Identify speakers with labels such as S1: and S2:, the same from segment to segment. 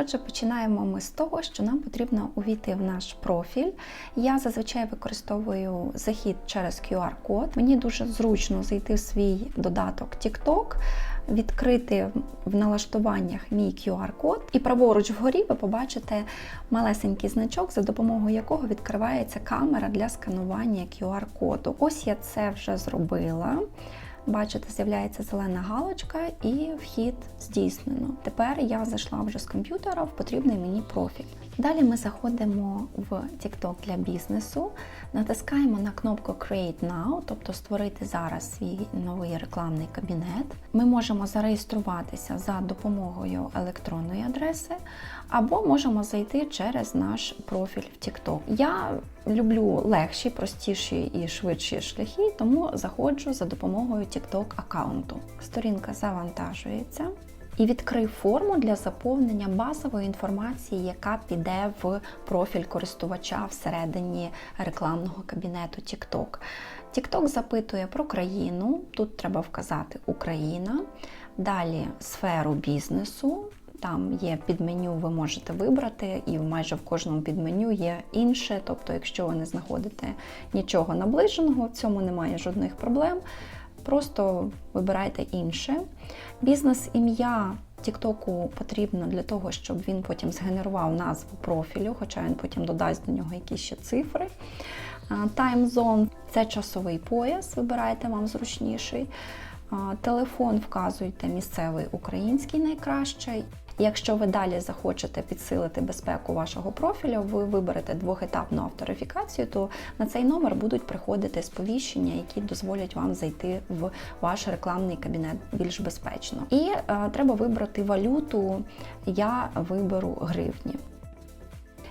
S1: Отже, починаємо ми з того, що нам потрібно увійти в наш профіль. Я зазвичай використовую захід через QR-код. Мені дуже зручно зайти в свій додаток TikTok, відкрити в налаштуваннях мій QR-код, і праворуч вгорі ви побачите малесенький значок, за допомогою якого відкривається камера для сканування QR-коду. Ось я це вже зробила. Бачите, з'являється зелена галочка і вхід здійснено. Тепер я зайшла вже з комп'ютера в потрібний мені профіль. Далі ми заходимо в TikTok для бізнесу, натискаємо на кнопку Create Now, тобто створити зараз свій новий рекламний кабінет. Ми можемо зареєструватися за допомогою електронної адреси, або можемо зайти через наш профіль в TikTok. Я люблю легші, простіші і швидші шляхи, тому заходжу за допомогою TikTok аккаунту. Сторінка завантажується. І відкрив форму для заповнення базової інформації, яка піде в профіль користувача всередині рекламного кабінету TikTok. TikTok запитує про країну, тут треба вказати Україна, далі сферу бізнесу. Там є підменю, ви можете вибрати, і майже в кожному підменю є інше. Тобто, якщо ви не знаходите нічого наближеного, в цьому немає жодних проблем. Просто вибирайте інше. Бізнес-ім'я Тіктоку потрібно для того, щоб він потім згенерував назву профілю, хоча він потім додасть до нього якісь ще цифри. Таймзон це часовий пояс, вибирайте вам зручніший. Телефон вказуйте місцевий український найкраще. Якщо ви далі захочете підсилити безпеку вашого профілю, ви виберете двохетапну авторифікацію, то на цей номер будуть приходити сповіщення, які дозволять вам зайти в ваш рекламний кабінет більш безпечно. І е, треба вибрати валюту. Я виберу гривні.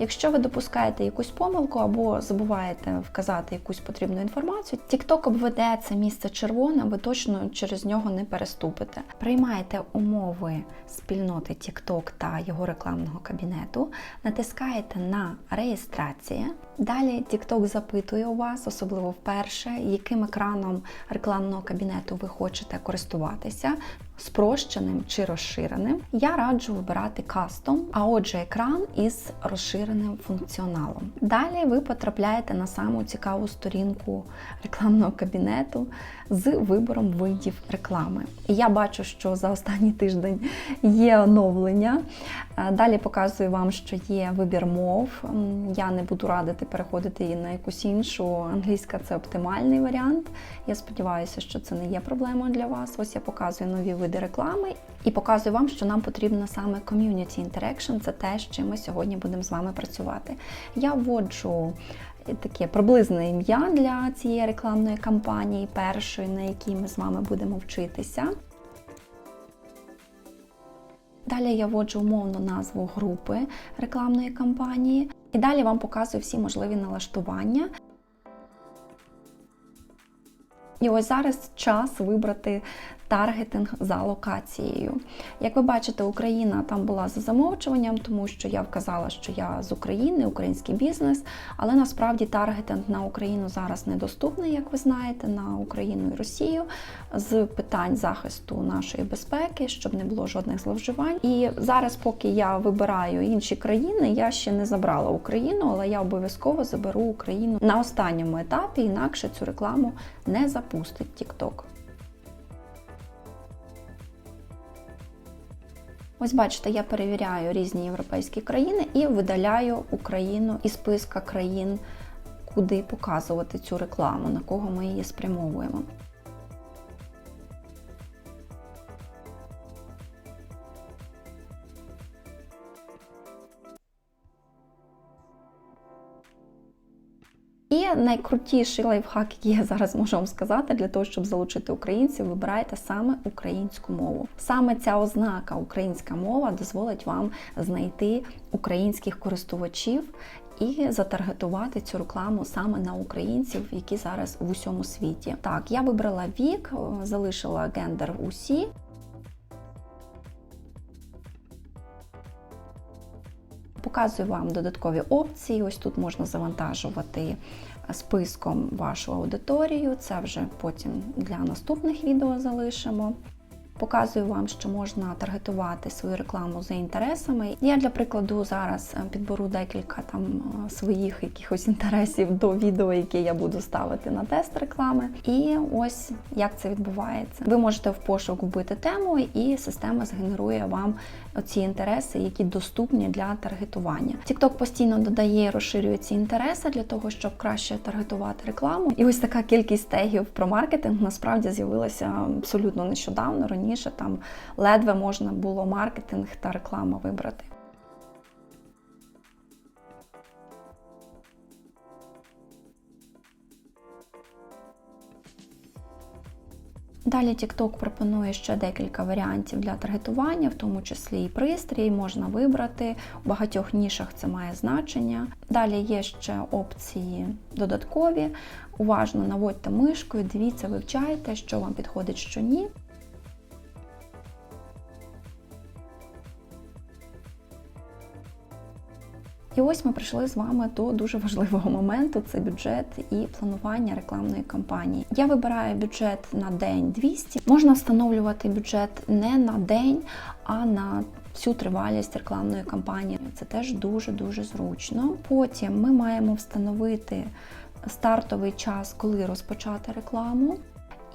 S1: Якщо ви допускаєте якусь помилку або забуваєте вказати якусь потрібну інформацію, TikTok обведе це місце червоне, ви точно через нього не переступите. Приймаєте умови спільноти TikTok та його рекламного кабінету, натискаєте на реєстрація. Далі TikTok запитує у вас, особливо вперше, яким екраном рекламного кабінету ви хочете користуватися. Спрощеним чи розширеним, я раджу вибирати кастом, а отже, екран із розширеним функціоналом. Далі ви потрапляєте на саму цікаву сторінку рекламного кабінету з вибором видів реклами. Я бачу, що за останній тиждень є оновлення. Далі показую вам, що є вибір мов. Я не буду радити переходити її на якусь іншу. Англійська це оптимальний варіант. Я сподіваюся, що це не є проблемою для вас. Ось я показую нові види реклами і показую вам, що нам потрібно саме community interaction. Це те, з чим ми сьогодні будемо з вами працювати. Я вводжу таке приблизне ім'я для цієї рекламної кампанії, першої, на якій ми з вами будемо вчитися. Далі я вводжу умовну назву групи рекламної кампанії. І далі вам показую всі можливі налаштування. І ось зараз час вибрати таргетинг за локацією. Як ви бачите, Україна там була за замовчуванням, тому що я вказала, що я з України, український бізнес, але насправді таргетинг на Україну зараз недоступний, як ви знаєте, на Україну і Росію з питань захисту нашої безпеки, щоб не було жодних зловживань. І зараз, поки я вибираю інші країни, я ще не забрала Україну, але я обов'язково заберу Україну на останньому етапі, інакше цю рекламу не запустить TikTok. Ось бачите, я перевіряю різні європейські країни і видаляю Україну із списка країн, куди показувати цю рекламу, на кого ми її спрямовуємо. І найкрутіший лайфхак, який я зараз можу вам сказати, для того, щоб залучити українців, вибирайте саме українську мову. Саме ця ознака українська мова дозволить вам знайти українських користувачів. І затаргетувати цю рекламу саме на українців, які зараз в усьому світі. Так, я вибрала вік, залишила гендер усі. Показую вам додаткові опції. Ось тут можна завантажувати списком вашу аудиторію. Це вже потім для наступних відео залишимо. Показую вам, що можна таргетувати свою рекламу за інтересами. Я для прикладу зараз е, підберу декілька там е, своїх якихось інтересів до відео, яке я буду ставити на тест реклами. І ось як це відбувається. Ви можете в пошук вбити тему, і система згенерує вам оці інтереси, які доступні для таргетування. TikTok постійно додає і розширює ці інтереси для того, щоб краще таргетувати рекламу. І ось така кількість тегів про маркетинг насправді з'явилася абсолютно нещодавно. Раніше там ледве можна було маркетинг та реклама вибрати. Далі TikTok пропонує ще декілька варіантів для таргетування, в тому числі і пристрій, можна вибрати. У багатьох нішах це має значення. Далі є ще опції додаткові. Уважно наводьте мишкою, дивіться, вивчайте, що вам підходить, що ні. І ось ми прийшли з вами до дуже важливого моменту: це бюджет і планування рекламної кампанії. Я вибираю бюджет на день 200. Можна встановлювати бюджет не на день, а на всю тривалість рекламної кампанії. Це теж дуже дуже зручно. Потім ми маємо встановити стартовий час, коли розпочати рекламу.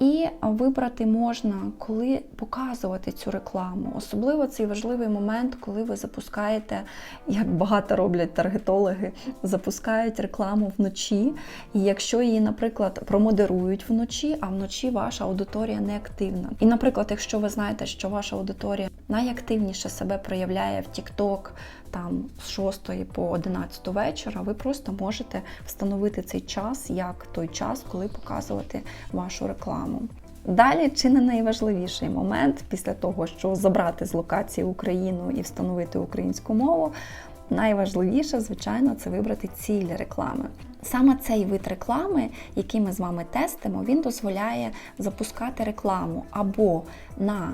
S1: І вибрати можна, коли показувати цю рекламу. Особливо цей важливий момент, коли ви запускаєте, як багато роблять таргетологи, запускають рекламу вночі. І якщо її, наприклад, промодерують вночі, а вночі ваша аудиторія не активна. І, наприклад, якщо ви знаєте, що ваша аудиторія найактивніше себе проявляє в TikTok, там з 6 по 11 вечора, ви просто можете встановити цей час як той час, коли показувати вашу рекламу. Далі чи не найважливіший момент після того, що забрати з локації Україну і встановити українську мову. Найважливіше, звичайно, це вибрати ціль реклами. Саме цей вид реклами, який ми з вами тестимо, він дозволяє запускати рекламу або на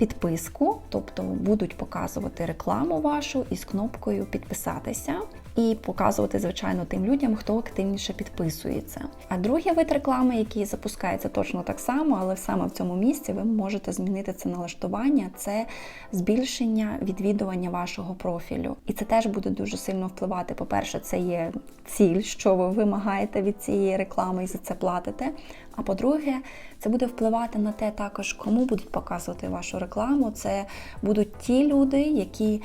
S1: підписку, тобто будуть показувати рекламу вашу із кнопкою підписатися. І показувати, звичайно, тим людям, хто активніше підписується. А другий вид реклами, який запускається точно так само, але саме в цьому місці ви можете змінити це налаштування, це збільшення відвідування вашого профілю. І це теж буде дуже сильно впливати. По-перше, це є ціль, що ви вимагаєте від цієї реклами і за це платите. А по-друге, це буде впливати на те, також кому будуть показувати вашу рекламу. Це будуть ті люди, які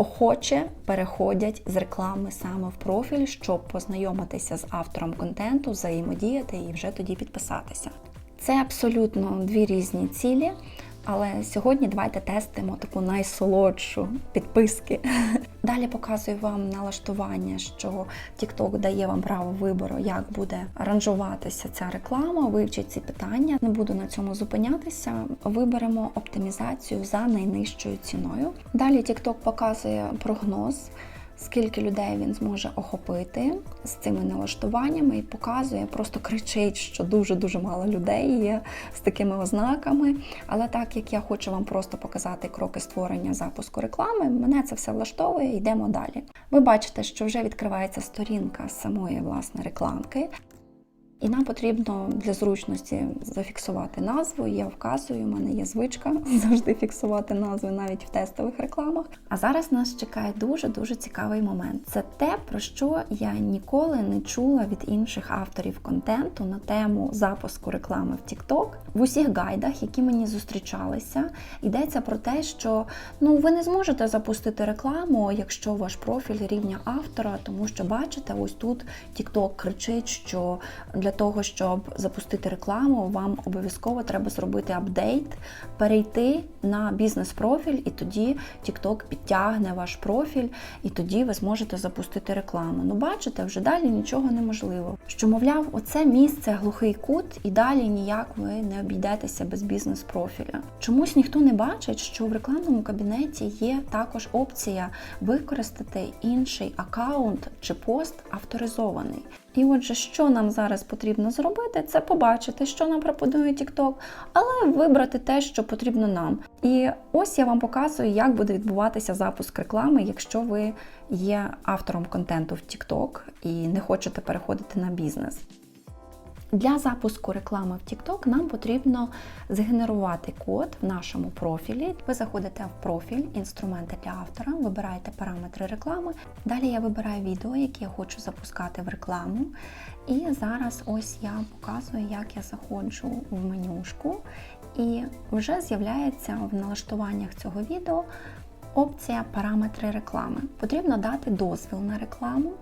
S1: охоче переходять з реклами саме в профіль, щоб познайомитися з автором контенту, взаємодіяти і вже тоді підписатися. Це абсолютно дві різні цілі. Але сьогодні давайте тестимо таку найсолодшу підписки. Далі показую вам налаштування, що TikTok дає вам право вибору, як буде ранжуватися ця реклама. Вивчіть ці питання. Не буду на цьому зупинятися. Виберемо оптимізацію за найнижчою ціною. Далі TikTok показує прогноз скільки людей він зможе охопити з цими налаштуваннями і показує, просто кричить, що дуже-дуже мало людей є з такими ознаками. Але так як я хочу вам просто показати кроки створення запуску реклами, мене це все влаштовує, йдемо далі. Ви бачите, що вже відкривається сторінка самої власне рекламки. І нам потрібно для зручності зафіксувати назву. Я вказую, у мене є звичка завжди фіксувати назви навіть в тестових рекламах. А зараз нас чекає дуже-дуже цікавий момент. Це те, про що я ніколи не чула від інших авторів контенту на тему запуску реклами в TikTok. В усіх гайдах, які мені зустрічалися, йдеться про те, що ну ви не зможете запустити рекламу, якщо ваш профіль рівня автора, тому що бачите, ось тут TikTok кричить, що для для того, щоб запустити рекламу, вам обов'язково треба зробити апдейт, перейти на бізнес-профіль, і тоді TikTok підтягне ваш профіль, і тоді ви зможете запустити рекламу. Ну, бачите, вже далі нічого неможливо. Що, мовляв, оце місце глухий кут, і далі ніяк ви не обійдетеся без бізнес-профіля. Чомусь ніхто не бачить, що в рекламному кабінеті є також опція використати інший аккаунт чи пост авторизований. І отже, що нам зараз потрібно зробити, це побачити, що нам пропонує TikTok, але вибрати те, що потрібно нам. І ось я вам показую, як буде відбуватися запуск реклами, якщо ви є автором контенту в TikTok і не хочете переходити на бізнес. Для запуску реклами в TikTok нам потрібно згенерувати код в нашому профілі. Ви заходите в профіль, інструменти для автора, вибираєте параметри реклами. Далі я вибираю відео, яке я хочу запускати в рекламу. І зараз ось я показую, як я заходжу в менюшку, і вже з'являється в налаштуваннях цього відео опція Параметри реклами. Потрібно дати дозвіл на рекламу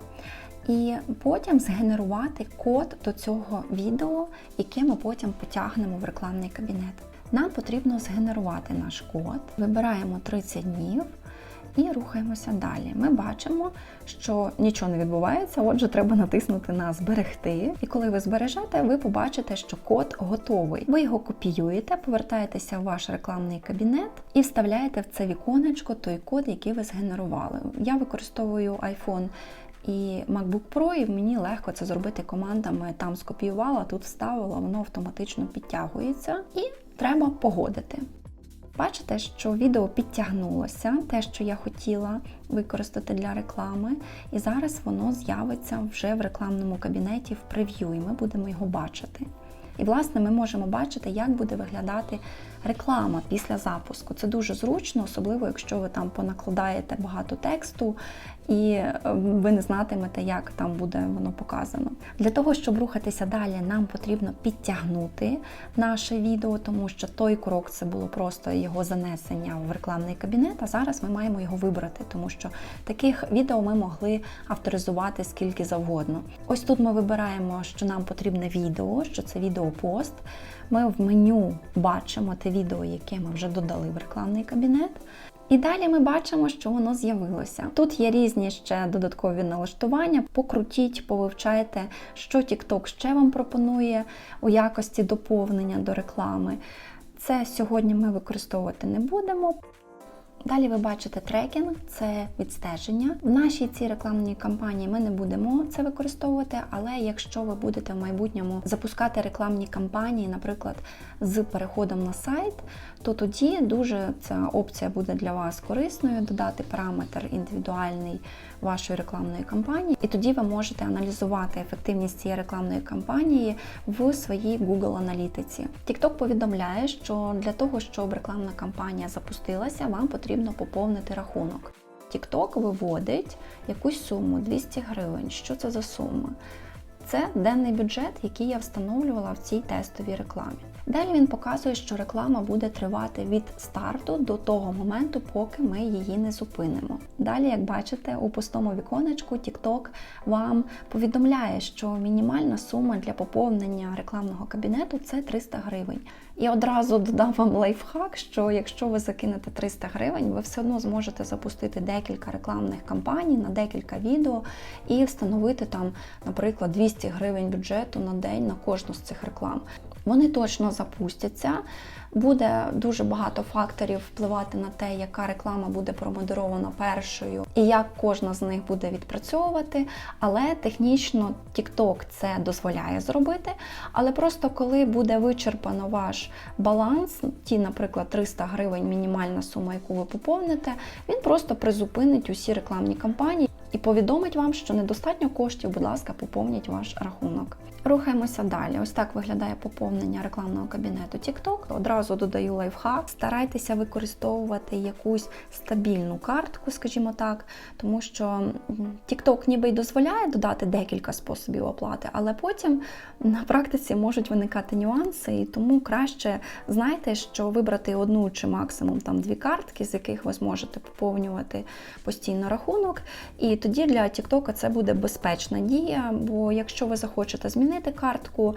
S1: і потім згенерувати код до цього відео, яке ми потім потягнемо в рекламний кабінет. Нам потрібно згенерувати наш код, вибираємо 30 днів і рухаємося далі. Ми бачимо, що нічого не відбувається, отже, треба натиснути на Зберегти. І коли ви збережете, ви побачите, що код готовий. Ви його копіюєте, повертаєтеся в ваш рекламний кабінет і вставляєте в це віконечко той код, який ви згенерували. Я використовую iPhone і MacBook Pro, і мені легко це зробити командами. Там скопіювала, тут вставила, воно автоматично підтягується, і треба погодити. Бачите, що відео підтягнулося, те, що я хотіла використати для реклами, і зараз воно з'явиться вже в рекламному кабінеті в прев'ю, і ми будемо його бачити. І, власне, ми можемо бачити, як буде виглядати реклама після запуску. Це дуже зручно, особливо якщо ви там понакладаєте багато тексту і е, ви не знатимете, як там буде воно показано. Для того, щоб рухатися далі, нам потрібно підтягнути наше відео, тому що той крок це було просто його занесення в рекламний кабінет. А зараз ми маємо його вибрати, тому що таких відео ми могли авторизувати скільки завгодно. Ось тут ми вибираємо, що нам потрібне відео, що це відеопост. Ми в меню бачимо те відео, яке ми вже додали в рекламний кабінет. І далі ми бачимо, що воно з'явилося. Тут є різні ще додаткові налаштування. Покрутіть, повивчайте, що TikTok ще вам пропонує у якості доповнення до реклами. Це сьогодні ми використовувати не будемо. Далі ви бачите трекінг, це відстеження. В нашій цій рекламній кампанії ми не будемо це використовувати, але якщо ви будете в майбутньому запускати рекламні кампанії, наприклад, з переходом на сайт, то тоді дуже ця опція буде для вас корисною, додати параметр індивідуальний вашої рекламної кампанії, і тоді ви можете аналізувати ефективність цієї рекламної кампанії в своїй Google аналітиці. TikTok повідомляє, що для того, щоб рекламна кампанія запустилася, вам потрібно поповнити рахунок. TikTok виводить якусь суму 200 гривень. Що це за сума? Це денний бюджет, який я встановлювала в цій тестовій рекламі. Далі він показує, що реклама буде тривати від старту до того моменту, поки ми її не зупинимо. Далі, як бачите, у пустому віконечку TikTok вам повідомляє, що мінімальна сума для поповнення рекламного кабінету це 300 гривень. І одразу додам вам лайфхак, що якщо ви закинете 300 гривень, ви все одно зможете запустити декілька рекламних кампаній на декілька відео і встановити там, наприклад, 200 гривень бюджету на день на кожну з цих реклам. Вони точно запустяться. Буде дуже багато факторів впливати на те, яка реклама буде промодерована першою і як кожна з них буде відпрацьовувати. Але технічно TikTok це дозволяє зробити. Але просто коли буде вичерпано ваш баланс, ті, наприклад, 300 гривень мінімальна сума, яку ви поповните, він просто призупинить усі рекламні кампанії і повідомить вам, що недостатньо коштів, будь ласка, поповніть ваш рахунок. Рухаємося далі. Ось так виглядає поповнення рекламного кабінету TikTok. Одразу додаю лайфхак. Старайтеся використовувати якусь стабільну картку, скажімо так, тому що TikTok ніби й дозволяє додати декілька способів оплати, але потім на практиці можуть виникати нюанси, і тому краще знайте, що вибрати одну чи максимум там дві картки, з яких ви зможете поповнювати постійно рахунок. І тоді для TikTok це буде безпечна дія, бо якщо ви захочете змінити, змінити картку,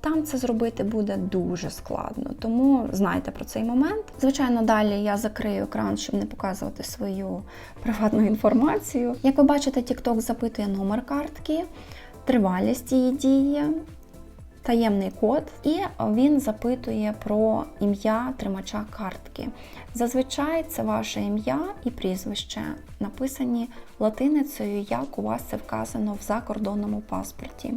S1: там це зробити буде дуже складно. Тому знайте про цей момент. Звичайно, далі я закрию екран, щоб не показувати свою приватну інформацію. Як ви бачите, TikTok запитує номер картки, тривалість її дії. Таємний код, і він запитує про ім'я тримача картки. Зазвичай це ваше ім'я і прізвище, написані латиницею, як у вас це вказано в закордонному паспорті.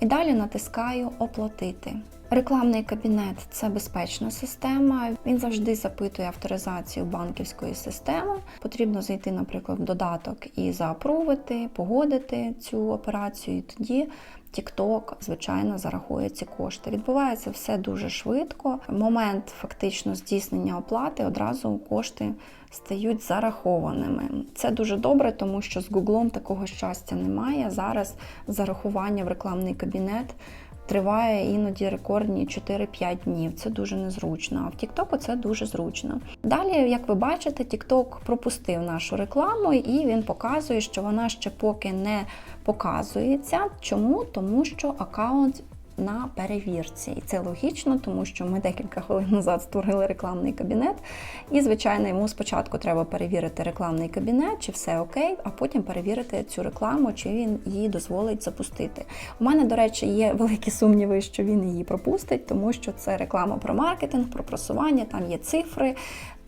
S1: І далі натискаю Оплатити. Рекламний кабінет це безпечна система. Він завжди запитує авторизацію банківської системи. Потрібно зайти, наприклад, в додаток і заапрувити, погодити цю операцію. І тоді TikTok, звичайно, зарахує ці кошти. Відбувається все дуже швидко. Момент фактично здійснення оплати одразу кошти стають зарахованими. Це дуже добре, тому що з Гуглом такого щастя немає. Зараз зарахування в рекламний кабінет. Триває іноді рекордні 4-5 днів. Це дуже незручно. А в Тіктоку це дуже зручно. Далі, як ви бачите, Тікток пропустив нашу рекламу, і він показує, що вона ще поки не показується. Чому? Тому що аккаунт на перевірці. І це логічно, тому що ми декілька хвилин назад створили рекламний кабінет. І, звичайно, йому спочатку треба перевірити рекламний кабінет, чи все окей, а потім перевірити цю рекламу, чи він її дозволить запустити. У мене, до речі, є великі сумніви, що він її пропустить, тому що це реклама про маркетинг, про просування, там є цифри.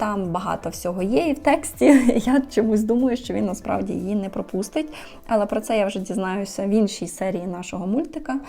S1: Там багато всього є і в тексті. Я чомусь думаю, що він насправді її не пропустить. Але про це я вже дізнаюся в іншій серії нашого мультика.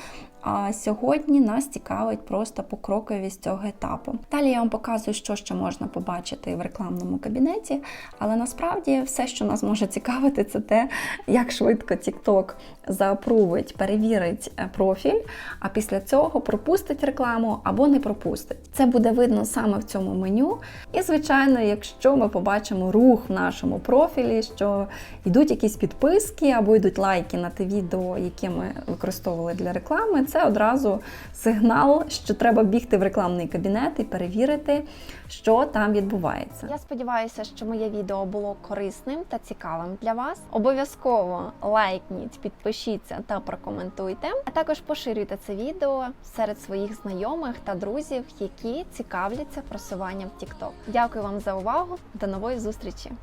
S1: А сьогодні нас цікавить просто покроковість цього етапу. Далі я вам показую, що ще можна побачити в рекламному кабінеті. Але насправді все, що нас може цікавити, це те, як швидко TikTok заапрувить, перевірить е, профіль, а після цього пропустить рекламу або не пропустить. Це буде видно саме в цьому меню. І, звичайно, якщо ми побачимо рух в нашому профілі, що йдуть якісь підписки або йдуть лайки на те відео, яке ми використовували для реклами, це одразу сигнал, що треба бігти в рекламний кабінет і перевірити, що там відбувається.
S2: Я сподіваюся, що моє відео було корисним та цікавим для вас. Обов'язково лайкніть, підпишіться та прокоментуйте, а також поширюйте це відео серед своїх знайомих та друзів, які цікавляться просуванням TikTok. Дякую вам за увагу. До нової зустрічі!